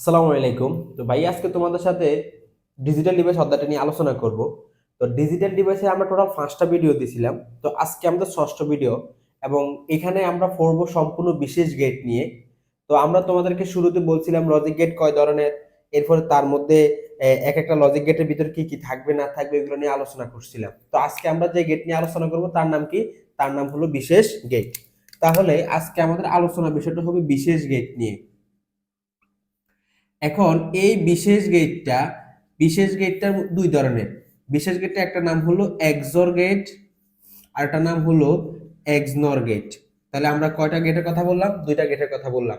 আসসালামু আলাইকুম। তো ভাই, আজকে তোমাদের সাথে ডিজিটাল ডিভাইস অধ্যায়টা নিয়ে আলোচনা করব। তো ডিজিটাল ডিভাইসে আমরা টোটাল পাঁচটা ভিডিও দিয়েছিলাম তো আজকে আমাদের ষষ্ঠ ভিডিও এবং এখানে আমরা পড়ব সম্পূর্ণ বিশেষ গেট নিয়ে। তো আমরা তোমাদেরকে শুরুতে বলছিলাম লজিক গেট কয় ধরনের, এরপরে তার মধ্যে এক একটা লজিক গেটের ভিতরে কি কি থাকবে, না থাকবে, এগুলো নিয়ে আলোচনা করছিলাম। তো আজকে আমরা যে গেট নিয়ে আলোচনা করব, তার নাম কি? তার নাম হলো বিশেষ গেট তাহলে আজকে আমাদের আলোচনা বিষয়টা হবে বিশেষ গেট নিয়ে। এখন এই বিশেষ গেটটা বিশেষ গেটটা দুই ধরনের। বিশেষ গেটটা একটা নাম হলো এক্সর গেট আর একটা নাম হলো এক্সনর গেট তাহলে আমরা কয়টা গেটের কথা বললাম? দুইটা গেটের কথা বললাম।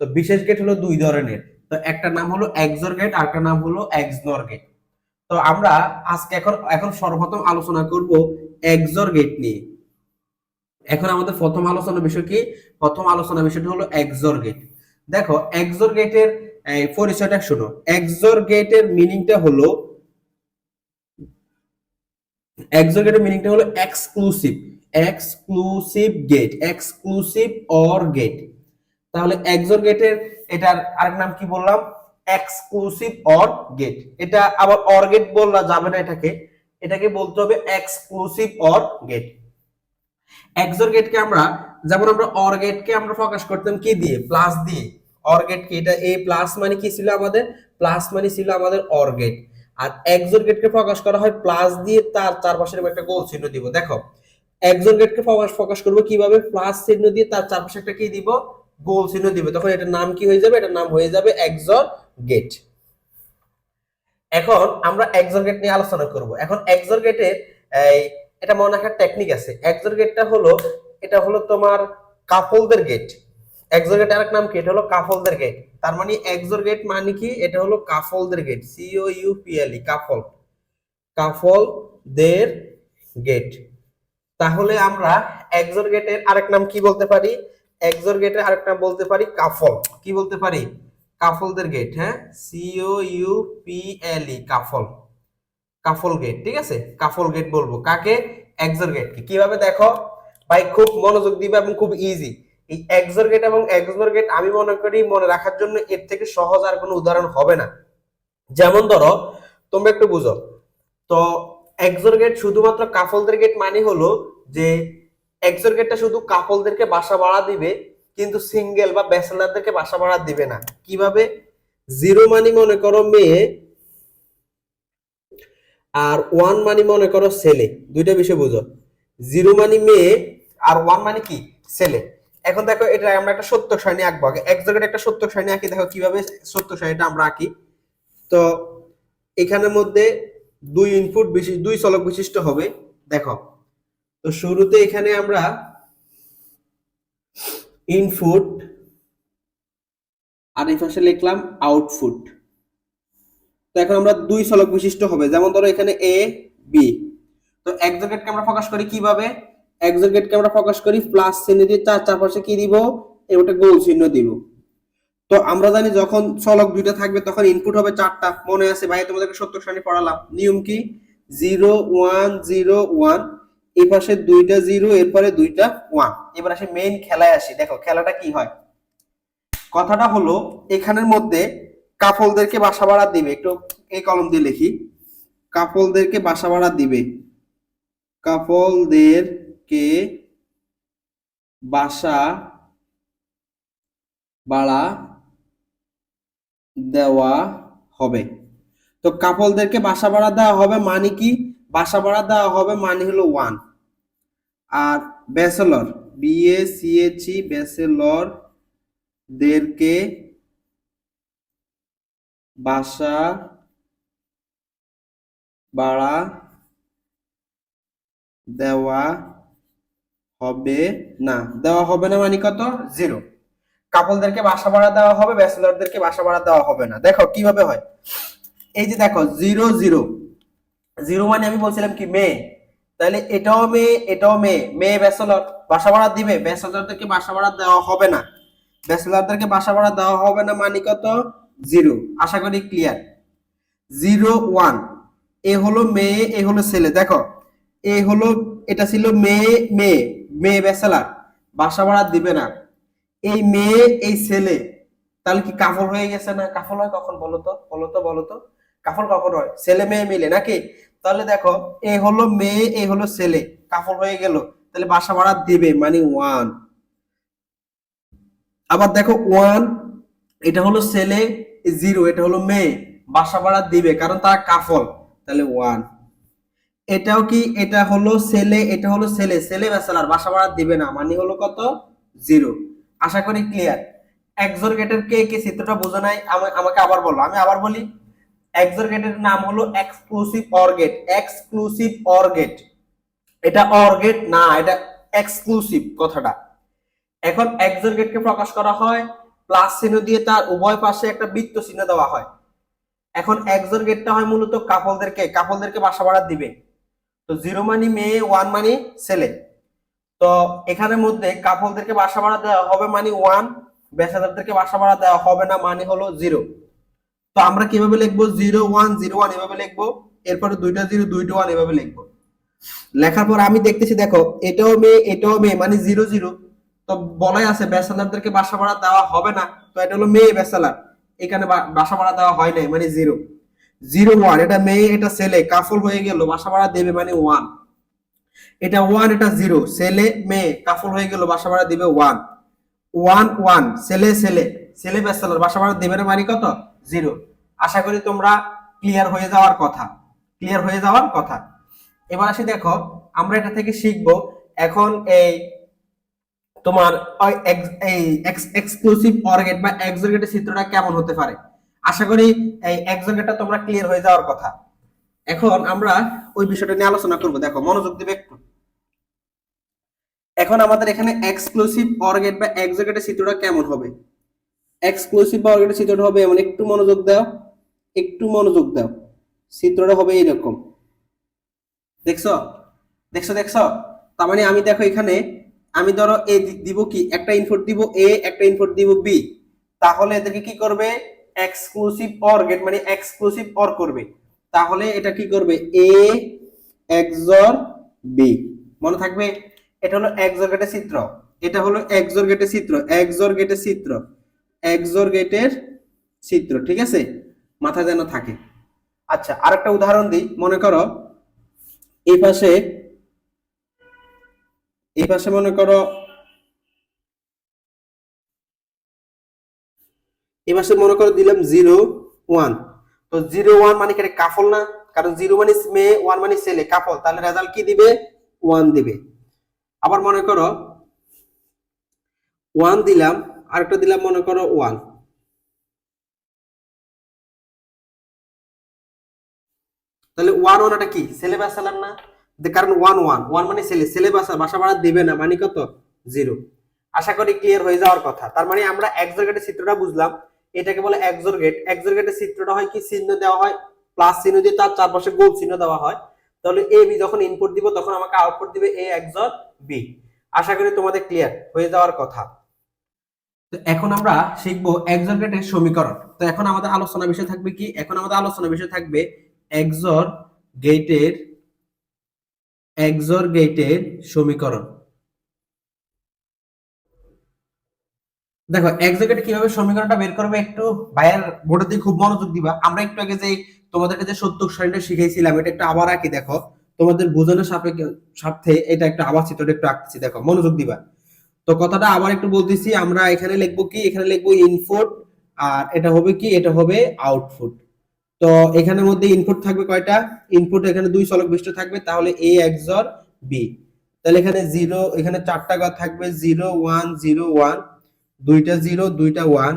তো বিশেষ গেট হলো দুই ধরনের। তো একটা নাম হলো এক্সর গেট আর একটা নাম হলো এক্সনর গেট তো আমরা আজকে এখন এখন সর্বপ্রথম আলোচনা করব এক্সর গেট নিয়ে। এখন আমাদের প্রথম আলোচনা বিষয় কি? প্রথম আলোচনা বিষয়টা হলো এক্সর গেট দেখো এক্সর গেটের পরিচয়টা শোনো। এক্সর গেটের মিনিংটা হলো এক্সর গেটের মিনিংটা হলো exclusive exclusive gate exclusive or gate তাহলে এক্সর গেটের এটার আরেক নাম কি বললাম? এক্সক্লুসিভ অর গেট এটা আবার অর গেট বললা যাবে না এটাকে। এটাকে বলতে হবে এক্সক্লুসিভ অর গেট এক্সর গেটকে আমরা, যেমন আমরা অর গেটকে আমরা প্রকাশ করতাম কি দিয়ে? প্লাস দিয়ে। অর গেট কি? এটা এই প্লাস মানে কি ছিল আমাদের? প্লাস মানে ছিল আমাদের অর গেট আর এক্সর গেটকে প্রকাশ করা হয় প্লাস দিয়ে তার চারপাশে একটা গোল চিহ্ন দিব। দেখো এক্সর গেটকে প্রকাশ প্রকাশ করব কীভাবে? প্লাস চিহ্ন দিয়ে তার চারপাশে একটা কি দিব? গোল চিহ্ন দিব। তখন এটার নাম কি হয়ে যাবে? এটার নাম হয়ে যাবে এক্সর গেট এখন আমরা এক্সর গেট নিয়ে আলোচনা করব। এখন গেটের এই, এটা মনে রাখার টেকনিক আছে। এক্সর গেটটা হলো, এটা হলো তোমার কাপলদের গেট এক্সর আরেক নাম কি এটা হলো কাফলদের গেট তার মানে এক্সর গেট মানে কি? এটা হলো কাফলদের gate C O U P L E couple. কাফলদের gate তাহলে আমরা এক্সর গেটের আরেক নাম কি বলতে পারি? এক্সর গেটের আরেক নাম বলতে পারি কাফল। কি বলতে পারি? কাফলদের গেট হ্যাঁ? C O U P L E couple. Couple gate ঠিক আছে? কাফল গেট বলব। কাকে? এক্সর গেট কীভাবে দেখো? ভাই, খুব মনোযোগ দিবে এবং খুব ইজি এই এক্সর গেট এবং এক্সর গেট আমি মনে করি মনে রাখার জন্য এর থেকে সহজ আর কোনো উদাহরণ হবে না। যেমন ধরো, তোমরা একটু বুঝো। তো এক্সর গেট শুধুমাত্র কাফলদের গেট মানে হলো যে এক্সর গেটটা শুধু কাপলদেরকে বাসা ভাড়া দিবে, কিন্তু সিঙ্গেল বা ব্যাচেলারদেরকে বাসা ভাড়া দিবে না। কীভাবে? জিরো মানি মনে করো মেয়ে আর ওয়ান মানি মনে করো ছেলে। দুইটা বিষয় বুঝো। জিরো মানি মেয়ে আর ওয়ান মানি কি? ছেলে। এখন দেখো, এটা আমরা একটা সত্য সারণী আঁকবো আগে। এক জায়গায় একটা সত্য সারণী আঁকি, দেখো কীভাবে সত্য সারণীটা আমরা আঁকি। তো এখানের মধ্যে দুই ইনপুট বিশিষ্ট দুই চলক বিশিষ্ট হবে, দেখো। তো শুরুতে এখানে আমরা ইনপুট আর এই পাশে লিখলাম আউটপুট তো এখন আমরা দুই চলক বিশিষ্ট হবে, যেমন ধরো এখানে এ বি তো এক্সোগেটকে আমরা প্রকাশ করি কীভাবে? এক্সোগেটকে আমরা প্রকাশ করি প্লাস চিহ্ন দিয়ে তার চারপাশে কি দিব? একটা গোল চিহ্ন দিব। তো আমরা জানি যখন চলক দুইটা থাকবে, তখন ইনপুট হবে চারটা। মনে আছে, ভাই, তোমাদেরকে সত্তর শ্রেণি পড়ালাম। নিয়ম কি? জিরো ওয়ান জিরো ওয়ান এই পাশে দুইটা জিরো এরপরে দুইটা ওয়ান এবার আসে মেইন খেলায় আসি। দেখো, খেলাটা কি হয়? কথাটা হলো, এখানের মধ্যে কাপলদেরকে বাসা ভাড়া দিবে। একটু এই কলম দিয়ে লিখি। কাপলদেরকে বাসা ভাড়া দিবে। কাপলদেরকে বাসা ভাড়া দেওয়া হবে। তো কাপলদেরকে বাসা ভাড়া দেওয়া হবে মানে কি? বাসা ভাড়া দেওয়া হবে মানে হলো one R bachelor B A C H bachelor দেরকে বাসা ভাড়া দেওয়া হবে না। দেওয়া হবে না মানে কত? জিরো কাপলদেরকে বাসা ভাড়া দেওয়া হবে, ব্যাচেলরদেরকে বাসা ভাড়া দেওয়া হবে না। দেখো, কীভাবে হয়? এই যে দেখো জিরো জিরো জিরো মানে আমি বলছিলাম কি, মেয়ে। তাহলে এটাও মেয়ে এটাও মেয়ে। মেয়ে ব্যাচেলর, বাসা ভাড়া দিবে। ব্যাচেলরদেরকে বাসা ভাড়া দেওয়া হবে না। ব্যাচেলরদেরকে বাসা ভাড়া দেওয়া হবে না মানে কত? জিরো আশা করি ক্লিয়ার জিরো ওয়ান এ হলো মেয়ে, এ হলো ছেলে। দেখো, এ হলো, এটা ছিল মেয়ে মেয়ে। মেয়ে ব্যাচেলার বাসা ভাড়া দিবে না। এই মেয়ে, এই ছেলে, তাহলে কি কাফল হয়ে গেছে না? কাফল হয় কখন বলো তো? বলো তো, বলো কাফল কখন হয়? ছেলে মেয়ে মিলে নাকি? তাহলে দেখো, এ হলো মেয়ে, এ হলো ছেলে, কাফল হয়ে গেল। তাহলে বাসা ভাড়া দিবে মানে ওয়ান আবার দেখো ওয়ান এটা হলো ছেলে জিরো এটা হলো মেয়ে, বাসা ভাড়া দিবে, কারণ তারা কাফল। তাহলে ওয়ান এটাও কি, এটা হলো ছেলে, এটা হলো ছেলে ছেলে ব্যাচেলার, বাসা ভাড়া দিবে না মানে হলো কত? জিরো। আশা করি ক্লিয়ার এক্সোরগেটের কে কে চিত্রটা বোঝা নাই আমাকে আবার বলো, আমি আবার বলি এক্সোরগেটের নাম হলো exclusive OR gate exclusive OR gate এটা অরগেট না, এটা এক্সক্লুসিভ কথাটা। এখন এক্সোরগেটকে প্রকাশ করা হয় প্লাস চিহ্ন দিয়ে তার উভয় পাশে একটা বৃত্ত চিহ্ন দেওয়া হয়। এখন এক্সোরগেটটা হয় মূলত কাপলদেরকে কাপলদেরকে বাসা ভাড়া দিবে। তো জিরো মানি মেয়ে ওয়ান মানি ছেলে। তো এখানের মধ্যে কাপলদেরকে বাসা ভাড়া দেওয়া হবে মানে ওয়ান ব্যাচেলারদেরকে বাসা ভাড়া দেওয়া হবে না মানে হলো জিরো তো আমরা কীভাবে লিখব জিরো ওয়ান জিরো ওয়ান এভাবে লিখব? এরপরে দুইটা জিরো দুইটা ওয়ান এভাবে লিখব। লেখার পর আমি দেখতেছি, দেখো, এটাও মেয়ে এটাও মেয়ে মানে জিরো জিরো তো বলাই আছে ব্যাচেলারদেরকে বাসা ভাড়া দেওয়া হবে না, তো এটা হলো মেয়ে ব্যাচেলার এখানে বাসা ভাড়া দেওয়া হয় নাই মানে জিরো জিরো ওয়ান, এটা মেয়ে, এটা ছেলে, কাফল হয়ে গেল বাসা ভাড়া দেবে মানে ওয়ান। এটা ওয়ান, এটা জিরো, ছেলে, মেয়ে, কাফল হয়ে গেল বাসা ভাড়া দিবে ওয়ান। ওয়ান ওয়ান, ছেলে ছেলে ছেলে ব্যাচেলার বাসা ভাড়া দেবে না মানে কত? জিরো। আশা করি তোমরা ক্লিয়ার হয়ে যাওয়ার কথা ক্লিয়ার হয়ে যাওয়ার কথা। এবার আসি দেখো, আমরা এটা থেকে শিখব, এখন এই তোমার এই এক্সক্লুসিভ অর্গেট বা এক্সোগেটের চিত্রটা কেমন হতে পারে? আশা করি এই এক্সোগেটটা তোমরা ক্লিয়ার হয়ে যাওয়ার কথা। এখন আমরা ওই বিষয়টা নিয়ে আলোচনা করব। দেখো, মনোযোগ দিবে একটু। এখন আমাদের এখানে এক্সক্লুসিভ অর্গেট বা এক্সোগেটের চিত্রটা কেমন হবে? এক্সক্লুসিভ বা অর্গেটের চিত্রটা হবে এমন, একটু মনোযোগ দাও, একটু মনোযোগ দাও। চিত্রটা হবে এইরকম। দেখছ? দেখছ দেখছ? তার মানে আমি দেখো এখানে, আমি ধরো এ দিব কি? একটা ইনপুট দিব এ, একটা ইনপুট দিব বি। তাহলে এদেরকে কি করবে? এক্সক্লুসিভ অর গেট মানে এক্সক্লুসিভ অর করবে। তাহলে এটা কি করবে? এ এক্সর বি মনে থাকবে? এটা হলো এক্সর গেটের চিত্র। এটা হলো এক্সর গেটের চিত্র। এক্সর গেটের চিত্র। এক্সর গেটের চিত্র, ঠিক আছে? মাথায় যেন থাকে। আচ্ছা আরেকটা উদাহরণ দিই। মনে করো, এই পাশে এই পাশে মনে করো পাশে মনে করো দিলাম জিরো ওয়ান। তো জিরো ওয়ান মানে কি কাফল না? কারণ জিরো মানে মেয়ে ওয়ান মানে ছেলে, কাফল। তাহলে রেজাল্ট কি দিবে? ওয়ান দিবে। আবার মনে করো, ওয়ান দিলাম, আরেকটা দিলাম মনে করো ওয়ান। তাহলে ওয়ান ওয়ান এটা কি? ছেলে বাসালাম না? কারণ ওয়ান ওয়ান ওয়ান মানে ছেলে। ছেলে বাসা বাসা ভাড়া দিবে না মানে কত? জিরো। আশা করি ক্লিয়ার হয়ে যাওয়ার কথা। তার মানে আমরা এক্সোরগেটের চিত্রটা বুঝলাম। এটাকে বলে এক্সোরগেট এক্সোরগেটের চিত্রটা হয় কি? চিহ্ন দেওয়া হয় প্লাস চিহ্ন দিয়ে তার চারপাশে গোল চিহ্ন দেওয়া হয়। তাহলে এ বি যখন ইনপুট দিব, তখন আমাকে আউটপুট দিবে এ এক্সর বি আশা করি তোমাদের ক্লিয়ার হয়ে যাওয়ার কথা। তো এখন আমরা শিখব এক্সোরগেটের সমীকরণ। তো এখন আমাদের আলোচনা বিষয় থাকবে কি? এখন আমাদের আলোচনা বিষয় থাকবে এক্সর গেটের এক্সর গেটের সমীকরণ। দেখো এক্সোগেট কীভাবে সমীকরণটা বের করবে একটু ভাইয়ের বোর্ডের দিকে খুব মনোযোগ দিবা। আমরা একটু আগে যে তোমাদেরকে যে সত্যক সারিটা শিখাইছিলাম, এটা একটু আবার আঁকি, দেখো। তোমাদের বোঝানোর সাপেক্ষে সাথে এটা একটা আবার চিত্রটা একটু আঁকছি, দেখো, মনোযোগ দিবা। তো কথাটা আবার একটু বলতেছি, আমরা এখানে লিখব কি? এখানে লিখব ইনপুট আর এটা হবে কি? এটা হবে আউটপুট তো এখানের মধ্যে ইনপুট থাকবে কয়টা? ইনপুট এখানে দুই চলক বিশিষ্ট থাকবে, তাহলে এ এক্সর বি তাহলে এখানে জিরো এখানে চারটা ঘর থাকবে জিরো ওয়ান জিরো ওয়ান দুইটা জিরো, দুইটা ওয়ান।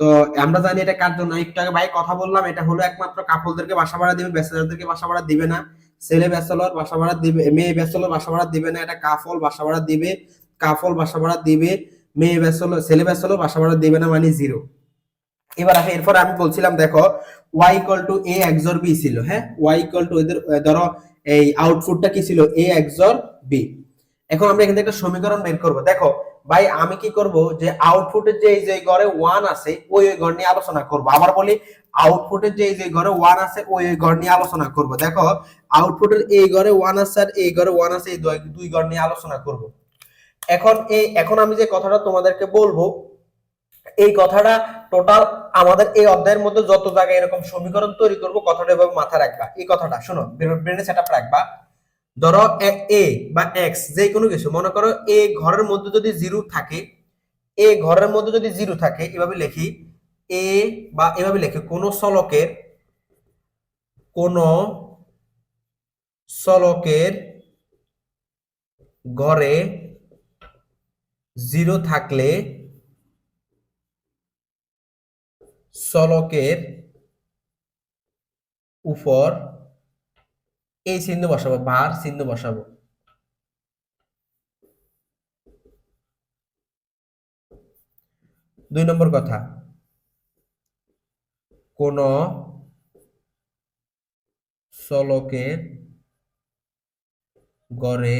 তো আমরা জানি এটা কার জন্য? একটু আগে ভাই কথা বললাম, এটা হলো একমাত্র কাপলদেরকে বাসা ভাড়া দিবে ব্যাচেলারদেরকে বাসা ভাড়া দিবে না। ছেলে ব্যাচেলর বাসা ভাড়া দিবে, মেয়ে ব্যাচেলর বাসা ভাড়া দিবে না, এটা কাফল বাসা ভাড়া দিবে, কাফল বাসা ভাড়া দিবে, মেয়ে ব্যাচেলর, ছেলে ব্যাচেলর বাসা ভাড়া দিবে না মানে জিরো। এবার আসে, এরপর আমি বলছিলাম, দেখো Y equal to A XOR B ছিল হ্যাঁ? ওয়াই ইকুয়াল টু এদের ধরো, এই আউটপুটটা কি ছিল? এ এক্সর বি এখন আমরা এখান থেকে একটা সমীকরণ বের করব। দেখো ভাই, আমি কি করব যে আউটপুটের যে এই যে ঘরে ওয়ান আছে, ওই ওই ঘর নিয়ে আলোচনা করব। আবার বলি আউটপুটের যে এই যে ঘরে ওয়ান আছে, ওই ওই ঘর নিয়ে আলোচনা করব। দেখো আউটপুটের এই ঘরে ওয়ান আছে আর এই ঘরে ওয়ান আছে, এই দুই- ঘর নিয়ে আলোচনা করব। এখন এই, এখন আমি যে কথাটা তোমাদেরকে বলব, এই কথাটা টোটাল আমাদের এই অধ্যায়ের মধ্যে যত জায়গায় এরকম সমীকরণ তৈরি করব, কথাটা এভাবে মাথায় রাখবা। এই কথাটা, শোনো, ব্রেনে সেটআপ রাখবা। ধরো এ বা এক্স যে কোনো কিছু, মনে করো এ ঘরের মধ্যে যদি জিরো থাকে, এ ঘরের মধ্যে যদি জিরো থাকে, এভাবে লিখি, এ বা এভাবে লিখি, কোন চলকের কোন চলকের গড়ে জিরো থাকলে চলকের উপর এই চিহ্ন বসাবো, বার চিহ্ন বসাবো। দুই নম্বর কথা। কোন চলকের গড়ে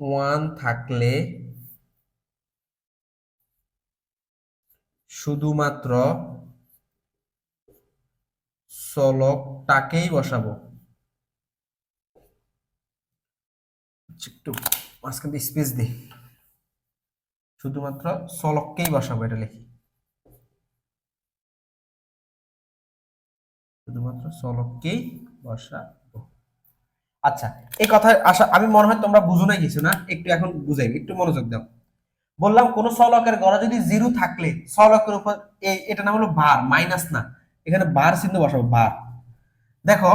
ওয়ান থাকলে শুধুমাত্র চলকটাকেই বসাবো। একটু মাঝখান দিয়ে স্পেস দিই। শুধুমাত্র চলককেই বসাবো, এটা লিখি। শুধুমাত্র চলককেই বসাবো। আচ্ছা এই কথা আশা, আমি মনে হয় তোমরা বুঝো না কিছু না? একটু এখন বুঝাই, একটু মনোযোগ দাও। বললাম কোন চলকের গড়া যদি জিরো থাকলে চলকের উপর এটা নাম হলো বার মাইনাস না। এখানে বার চিহ্ন বসাবো, বার। দেখো,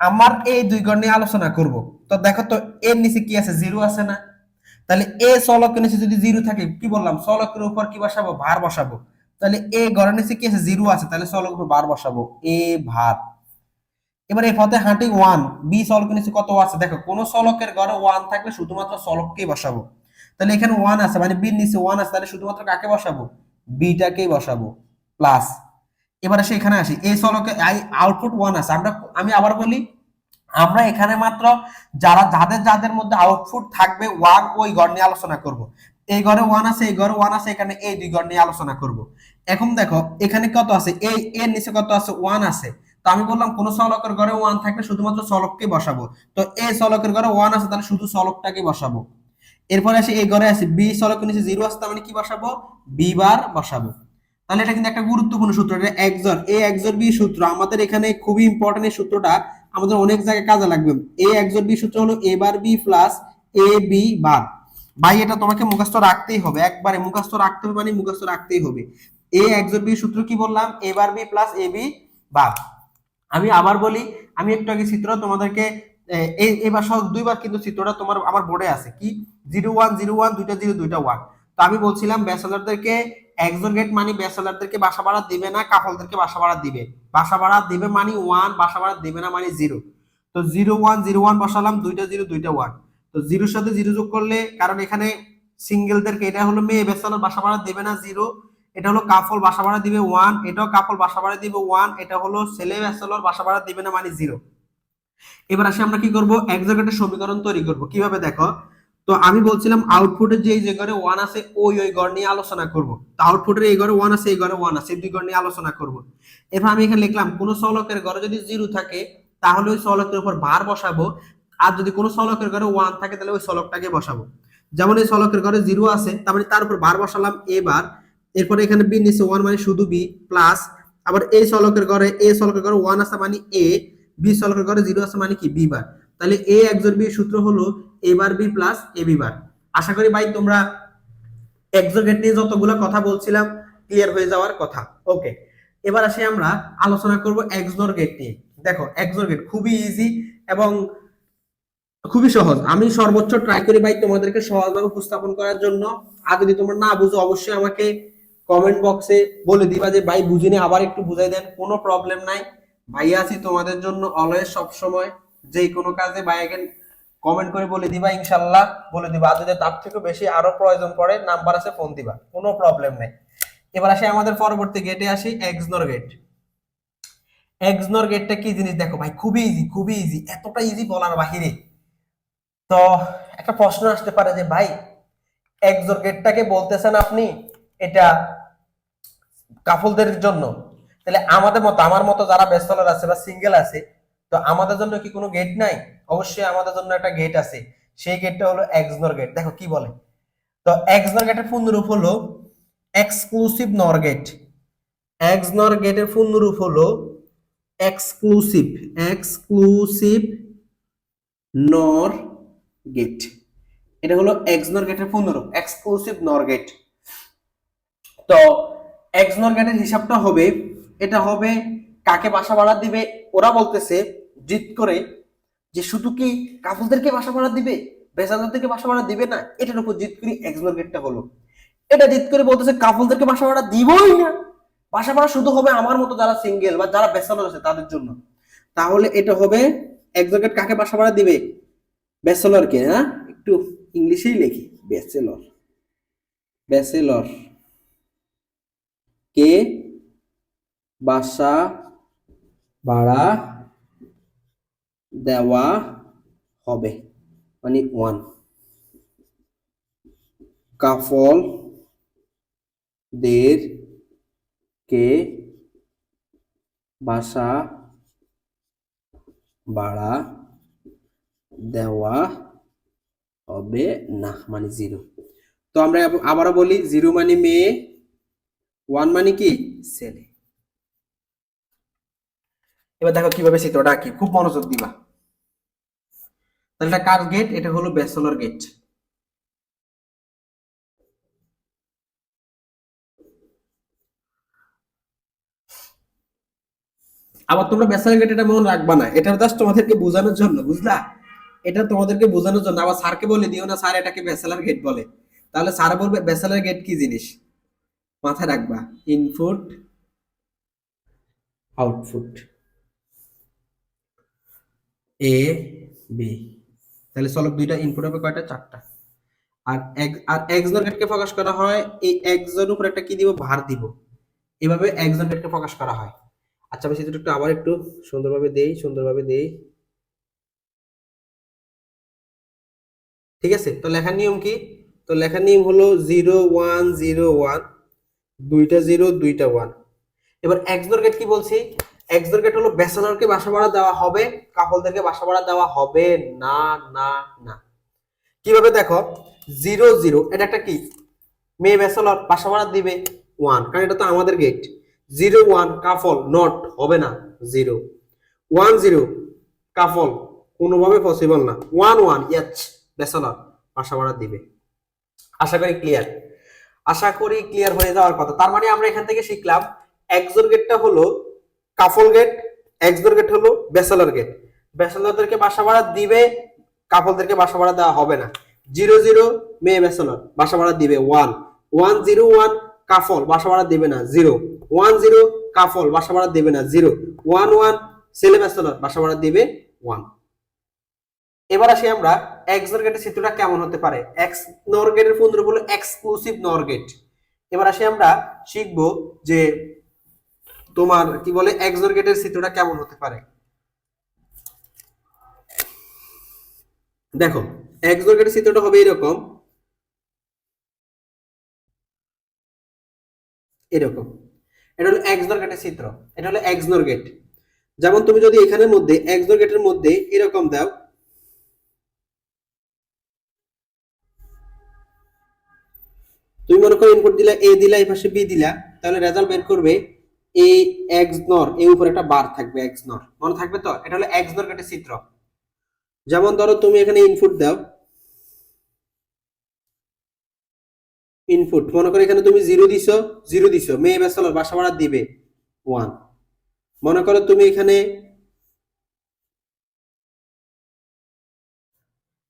আমার এই দুই গড় নিয়ে আলোচনা করব। তো দেখো তো, এর নিচে কি আছে? জিরো আছে না? তাহলে এ চলকের নিচে যদি জিরো থাকে, কি বললাম? চলকের উপর কি বসাবো? ভার বসাবো। তাহলে এ গড়ের নিচে কি আছে? জিরো আছে। তাহলে চলকের উপর বার বসাবো। এ, ভার। এবার এই পথে হাঁটি ওয়ান বি চলকের নিচে কত আছে? দেখো, কোন চলকের গড়ে ওয়ান থাকলে শুধুমাত্র চলককেই বসাবো। তাহলে এখানে ওয়ান আছে মানে বির নিচে ওয়ান আছে, তাহলে শুধুমাত্র কাকে বসাবো? বিটাকেই বসাবো প্লাস এবার আসে, এখানে আসি। এই চলকে আউটপুট ওয়ান আছে। আমরা, আমি আবার বলি, আমরা এখানে মাত্র যারা, যাদের যাদের মধ্যে আউটপুট থাকবে ওয়ান ওই গড় নিয়ে আলোচনা করব। এই ঘরে ওয়ান আছে, এই ঘরে ওয়ান আছে, এখানে এই দুই ঘর নিয়ে আলোচনা করব। এখন দেখো, এখানে কত আছে? এই, এর নিচে কত আছে? ওয়ান আছে। তো আমি বললাম, কোন চলকের ঘরে ওয়ান থাকলে শুধুমাত্র চলককে বসাবো। তো এই চলকের ঘরে ওয়ান আছে, তাহলে শুধু চলকটাকে বসাবো। এরপরে আসে, এই ঘরে আছে বি চলকের নিচে জিরো আছে, তার মানে কি বসাবো? বি বার বসাবো। তাহলে এটা কিন্তু একটা গুরুত্বপূর্ণ সূত্র, এটা একজর এ একজর বি সূত্র, আমাদের এখানে খুবই ইম্পর্টেন্ট সূত্রটা, আমাদের অনেক জায়গায় কাজে লাগবে। এ একজর বি সূত্র হলো A bar B plus A B bar. ভাই, এটা তোমাকে মুখস্থ রাখতেই হবে, একবারে মুখস্থ রাখতে হবে মানে মুখস্থ রাখতেই হবে। এ একজর বি সূত্র কি বললাম? A bar B plus A B bar. আমি আবার বলি, আমি একটু আগে চিত্র তোমাদেরকে এবার সহ দুইবার কিন্তু চিত্রটা তোমার, আমার বোর্ডে আছে। কি? জিরো ওয়ান জিরো ওয়ান দুইটা জিরো দুইটা ওয়ান তো আমি বলছিলাম ব্যাচেলারদেরকে একজন গেট মানি ব্যাচেলারদেরকে বাসা ভাড়া দিবে না কাপলদেরকে বাসা ভাড়া দিবে। বাসা ভাড়া দিবে মানি ওয়ান বাসা ভাড়া দিবে না মানে জিরো তো জিরো ওয়ান জিরো ওয়ান বসালাম, দুইটা জিরো দুইটা ওয়ান তো জিরোর সাথে জিরো যোগ করলে, কারণ এখানে সিঙ্গেলদেরকে এটা হলো মেয়ে ব্যাচেলার বাসা ভাড়া দেবে না জিরো এটা হলো কাপল বাসা ভাড়া দিবে ওয়ান এটাও কাপল বাসা ভাড়া দিবে ওয়ান এটা হলো ছেলে ব্যাচেলর বাসা ভাড়া দিবে না মানে জিরো এবার আসে আমরা কি করব? একজোগেটের সমীকরণ তৈরি করব। কীভাবে দেখো? তো আমি বলছিলাম আউটপুটের যে যে ঘরে ওয়ান আছে, ওই ওই ঘর নিয়ে আলোচনা করব। তো আউটপুটের এই ঘরে ওয়ান আছে, এই ঘরে ওয়ান আছে দুই ঘর নিয়ে আলোচনা করব। এরপর আমি এখানে লিখলাম, কোন চলকের ঘরে যদি জিরো থাকে, তাহলে ওই চলকের উপর বার বসাবো। আর যদি কোনো চলকের ঘরে ওয়ান থাকে, তাহলে ওই চলকটাকে বসাবো। যেমন এই চলকের ঘরে জিরো আছে, তার মানে তার উপর বার বসালাম এ বার এরপরে এখানে বি নিচে ওয়ান মানে শুধু বি প্লাস আবার এই চলকের ঘরে এ চলকের ঘরে ওয়ান আছে মানে এ বি চলকের ঘরে জিরো আছে মানে কি? বি বার তাহলে এ একজন বি সূত্র হলো A bar B plus A B আশা করি ভাই তোমরা এক্সোগেট নিয়ে যতগুলো কথা বলছিলাম ক্লিয়ার হয়ে যাওয়ার কথা। ওকে এবার আসি আমরা আলোচনা করব এক্সনর গেট নিয়ে। দেখো এক্সনর গেট খুবই ইজি এবং খুবই সহজ। আমি সর্বোচ্চ ট্রাই করি ভাই তোমাদেরকে সহজভাবে উপস্থাপন করার জন্য। আর যদি তোমরা না বুঝো, অবশ্যই আমাকে কমেন্ট বক্সে বলে দিবা যে, ভাই বুঝিনি আবার একটু বুঝাই দেন, কোনো প্রবলেম নাই। ভাই আছি তোমাদের জন্য অলওয়েজ সব সময় যে কোনো কাজে ভাইয়াকে কমেন্ট করে বলে দিবা, ইনশাল্লাহ বলে দিবা। আর যদি তার থেকে বেশি আরও প্রয়োজন পড়ে নাম্বার আছে ফোন দিবা। কোনো প্রবলেম নেই। এবার আসি আমাদের পরবর্তী গেটে আসি এক্সনর গেট এক্সনর গেটটা কি জিনিস? দেখো ভাই, খুবই ইজি খুবই ইজি এতটা ইজি বলার বাহিরে। তো একটা প্রশ্ন আসতে পারে যে, ভাই এক্সর গেটটাকে বলতেছেন আপনি, এটা কাপলদের জন্য? তাহলে আমাদের মতো, আমার মতো যারা ব্যাচেলর আছে বা সিঙ্গেল আছে তো আমাদের জন্য কি কোনো গেট নাই? অবশ্যই আমাদের জন্য একটা গেট আছে। সেই গেটটা হলো এক্সনর গেট দেখো কি বলে? তো এক্সনর গেটের পূর্ণরূপ হলো এক্সক্লুসিভ নর গেট এক্স নর গেটের পূর্ণরূপ হলো এক্সক্লুসিভ এক্সক্লুসিভ নর গেট এটা হলো এক্স নর গেটের পূর্ণরূপ এক্সক্লুসিভ নর গেট তো এক্সনর গেটের হিসাবটা হবে, এটা হবে কাকে বাসা ভাড়া দিবে, ওরা বলতেছে জিত করে যে শুধু কি কাপলদেরকে বাসা ভাড়া দিবে বেসাদারদেরকে বাসা ভাড়া দিবে না? এটার উপর জিত করি গেটটা হলো। এটা জিত করে বলতেছে কাপলদেরকে বাসা ভাড়া দিবই না। বাসা ভাড়া শুধু হবে আমার মতো যারা সিঙ্গেল বা যারা ব্যাচেলর আছে তাদের জন্য। তাহলে এটা হবে একজনের কাকে বাসা ভাড়া দিবে? ব্যাচেলরকে হ্যাঁ? একটু ইংলিশেই লিখি। ব্যাচেলর ব্যাচেলর কে? বাসা ভাড়া দেওয়া হবে। মানে ওয়ান কাফল দের কে বাসা ভাড়া দেওয়া হবে না মানে জিরো তো আমরা আব- আবারও বলি জিরো মানে মেয়ে ওয়ান মানে কি? ছেলে। এবার দেখো কীভাবে চিত্রটা আঁকি খুব মনোযোগ দিবা। তাহলে এটা কার গেট এটা হলো ব্যাচেলর গেট আবার তোমরা ব্যাচেলর গেট এটা মনে রাখবা না। এটা জাস্ট তোমাদেরকে বোঝানোর জন্য, বুঝলা? এটা তোমাদেরকে বোঝানোর জন্য। আবার স্যারকে বলে দিও না, স্যার এটাকে ব্যাচেলর গেট বলে। তাহলে স্যার বলবে ব্যাচেলর গেট কি জিনিস? মাথায় রাখবা ইনপুট আউটপুট এ বি তাহলে চলো দুইটা ইনপুট হবে কয়টা? চারটা। আর এক, আর একজন গেটকে প্রকাশ করা হয়, এই একজন উপর একটা কি দিব? ভার দিব। এভাবে একজন গেটকে প্রকাশ করা হয়। আচ্ছা আমি চিত্রটা একটু আবার একটু সুন্দরভাবে দেই সুন্দরভাবে দেই। ঠিক আছে? তো লেখার নিয়ম কি? তো লেখার নিয়ম হলো জিরো ওয়ান জিরো ওয়ান দুইটা জিরো দুইটা ওয়ান এবার এক্সডোর গেট কি বলছি? এক্সডোর গেট হলো ব্যাচেলরকে বাসা ভাড়া দেওয়া হবে, কাপলদেরকে বাসা ভাড়া দেওয়া হবে, না না না। কীভাবে দেখো? জিরো জিরো, এটা একটা কি? মেয়ে ব্যাচেলর, বাসা ভাড়া দিবে ওয়ান কারণ এটা তো আমাদের gate zero one couple not হবে না, জিরো। ওয়ান জিরো কাফল কোনোভাবে পসিবল না। ওয়ান ওয়ান ইয়াচ ব্যাচেলর, বাসা ভাড়া দিবে। আশা করি ক্লিয়ার আশা করি ক্লিয়ার হয়ে যাওয়ার কথা। তার মানে আমরা এখান থেকে শিখলাম, একজোর গেটটা হলো কাফল গেট একজোর গেট হলো ব্যাচেলর গেট ব্যাচেলরদেরকে বাসা ভাড়া দিবে কাপলদেরকে বাসা ভাড়া দেওয়া হবে না। জিরো জিরো মেয়ে ব্যাচেলর বাসা ভাড়া দিবে one one zero one couple, বাসা ভাড়া দিবে না জিরো ওয়ান জিরো কাফল, বাসা ভাড়া দিবে না জিরো ওয়ান ওয়ান ছেলে ব্যাচেলর বাসা ভাড়া দিবে ওয়ান এবার আসি আমরা এক্সর গেটের চিত্রটা কেমন হতে পারে? এক্স নর গেটের পূর্ণরূপ হলো এক্সক্লুসিভ নর গেট এবার আসি আমরা শিখব যে তোমার কি বলে এক্সর গেটের চিত্রটা কেমন হতে পারে? দেখো, এক্সর গেটের চিত্রটা হবে এরকম। এরকম। এটা হলো এক্সর গেটের চিত্র। এটা হলো এক্সনর গেট। যেমন তুমি যদি এখানের মধ্যে এক্সনর গেটের মধ্যে এরকম দাও। তুমি মনে করো ইনপুট দিলা এ দিলা, এই পাশে বি দিলা, তাহলে রেজাল্ট বের করবে এ এক্স নর এর উপর একটা বার থাকবে এক্স নর। মনে থাকবে তো? এটা হলো এক্স নর একটা চিত্র। যেমন ধরো তুমি এখানে ইনপুট দাও। ইনপুট মনে করো এখানে তুমি জিরো দিছো জিরো দিছো, মেয়ে ব্যাচেলর বাসা ভাড়া দিবে ওয়ান মনে করো তুমি এখানে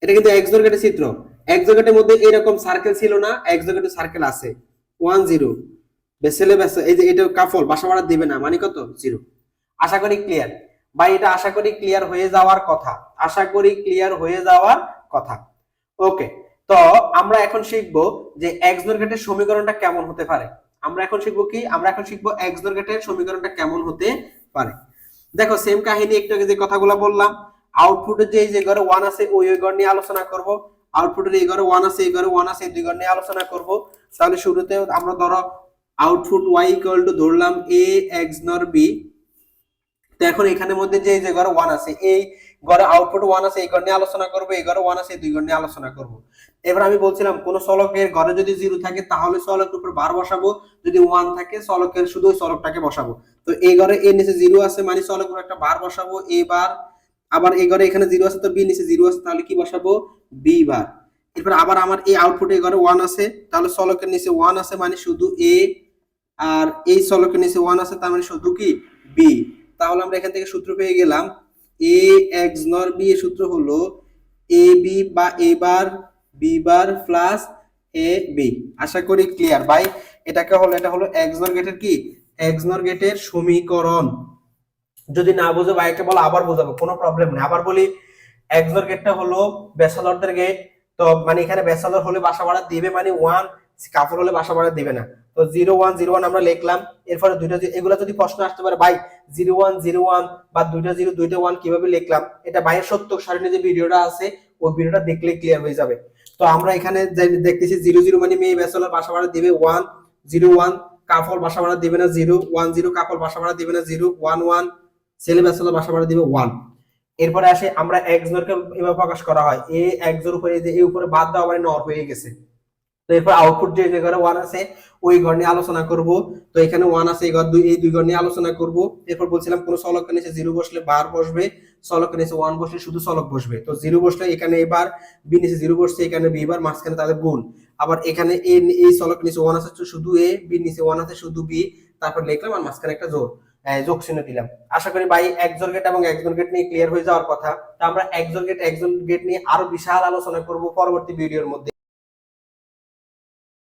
এটা কিন্তু এক্স জগটের চিত্র। এক জগটের মধ্যে এরকম সার্কেল ছিল না এক জগটের সার্কেল আছে ওয়ান জিরো বেসেলে বেসে এই যে এটা কাফল, বাসা ভাড়া দিবে না মানে কত? জিরো। আশা করি ক্লিয়ার বা এটা আশা করি ক্লিয়ার হয়ে যাওয়ার কথা। আশা করি ক্লিয়ার হয়ে যাওয়ার কথা। ওকে, তো আমরা এখন শিখব যে এক্স সমীকরণটা কেমন হতে পারে। আমরা এখন শিখব কি? আমরা এখন শিখব এক্স সমীকরণটা কেমন হতে পারে। দেখো সেম কাহিনী, একটু আগে যে কথাগুলো বললাম। আউটপুটের যে যে ঘরে ওয়ান আছে, ওই ওই ঘর নিয়ে আলোচনা করব। আউটপুটের এই ঘরে ওয়ান আছে, এই ঘরে ওয়ান আছে, এই দুই ঘর নিয়ে আলোচনা করব। তাহলে শুরুতে আমরা ধরো আউটপুট ওয়াই ইকুয়াল টু ধরলাম এ এক্স নর বি তো এখন এখানের মধ্যে যে যে ঘরে ওয়ান আছে, এই ঘরে আউটপুট ওয়ান আছে, এই ঘর নিয়ে আলোচনা করব, এই ঘরে ওয়ান আছে দুই ঘর নিয়ে আলোচনা করব। এবার আমি বলছিলাম, কোন চলকের ঘরে যদি জিরো থাকে, তাহলে চলকের উপর বার বসাবো, যদি ওয়ান থাকে চলকের শুধু ওই চলকটাকে বসাবো। তো এই ঘরে এর নিচে জিরো আছে মানে চলকের উপর একটা বার বসাবো এ বার আবার এই ঘরে এখানে জিরো আছে, তো বি নিচে জিরো আছে, তাহলে কি বসাবো? বি বার এরপর আবার আমার এই আউটপুটে এই ঘরে ওয়ান আছে, তাহলে চলকের নিচে ওয়ান আছে মানে শুধু এ আর এই চলকের নিচে ওয়ান আছে, তার মানে শুধু কি? বি তাহলে আমরা এখান থেকে সূত্র পেয়ে গেলাম। এ এক্স নর বি এর সূত্র হলো এ বি বা A bar B bar plus A B আশা করি ক্লিয়ার ভাই, এটাকে হলো, এটা হলো এক্স নর গেটের কি? এক্স নর গেটের সমীকরণ। যদি না বুঝো ভাইকে বলো, আবার বোঝাবো, কোনো প্রবলেম নেই। আবার বলি এক্স নর গেটটা হলো ব্যাচেলরদের গেট তো মানে এখানে ব্যাচেলর হলে বাসা ভাড়া দিবে মানে ওয়ান কাপড় হলে বাসা ভাড়া দিবে না। তো জিরো ওয়ান জিরো ওয়ান আমরা লিখলাম। এরপরে দুইটা এগুলো যদি প্রশ্ন আসতে পারে, ভাই, জিরো ওয়ান জিরো ওয়ান বা দুইটা জিরো, দুইটা ওয়ান কীভাবে লিখলাম? এটা ভাইয়ের সত্য সারণী যে ভিডিওটা আছে, ওই ভিডিওটা দেখলে ক্লিয়ার হয়ে যাবে। তো আমরা এখানে দেখতেছি জিরো জিরো মানে মেয়ে ব্যাচেলর বাসা ভাড়া দিবে ওয়ান, জিরো ওয়ান কাপড় বাসা ভাড়া দিবে না জিরো, ওয়ান জিরো কাপড় বাসা ভাড়া দিবে না জিরো, ওয়ান ওয়ান ছেলে ব্যাচেলর বাসা ভাড়া দিবে ওয়ান। এরপরে আসে, আমরা এক্স জোরকে এভাবে প্রকাশ করা হয়। এ এক্স জোর উপরে যে এই উপরে বাদ দেওয়া মানে নর হয়ে গেছে। তো এরপর আউটপুট যে যে ঘরে ওয়ান আছে, ওই ঘর নিয়ে আলোচনা করব। তো এখানে ওয়ান আছে, এই ঘর দুই, এই দুই ঘর নিয়ে আলোচনা করব। এরপর বলছিলাম কোন চলকের নিচে জিরো বসলে বার বসবে চলকের নিচে ওয়ান বসলে শুধু চলক বসবে। তো জিরো বসলে এখানে এবার বি নিচে জিরো বসছে, এখানে বি বার মাঝখানে তাদের গুণ। আবার এখানে এ এই চলক নিচে ওয়ান আছে শুধু এ বি নিচে ওয়ান আছে শুধু বি তারপর লিখলাম আর মাঝখানে একটা জোর যোগ চিহ্ন দিলাম। আশা করি ভাই একজন গেট এবং একজন গেট নিয়ে ক্লিয়ার হয়ে যাওয়ার কথা। তো আমরা একজন গেট একজন গেট নিয়ে আরও বিশাল আলোচনা করব পরবর্তী ভিডিওর মধ্যে।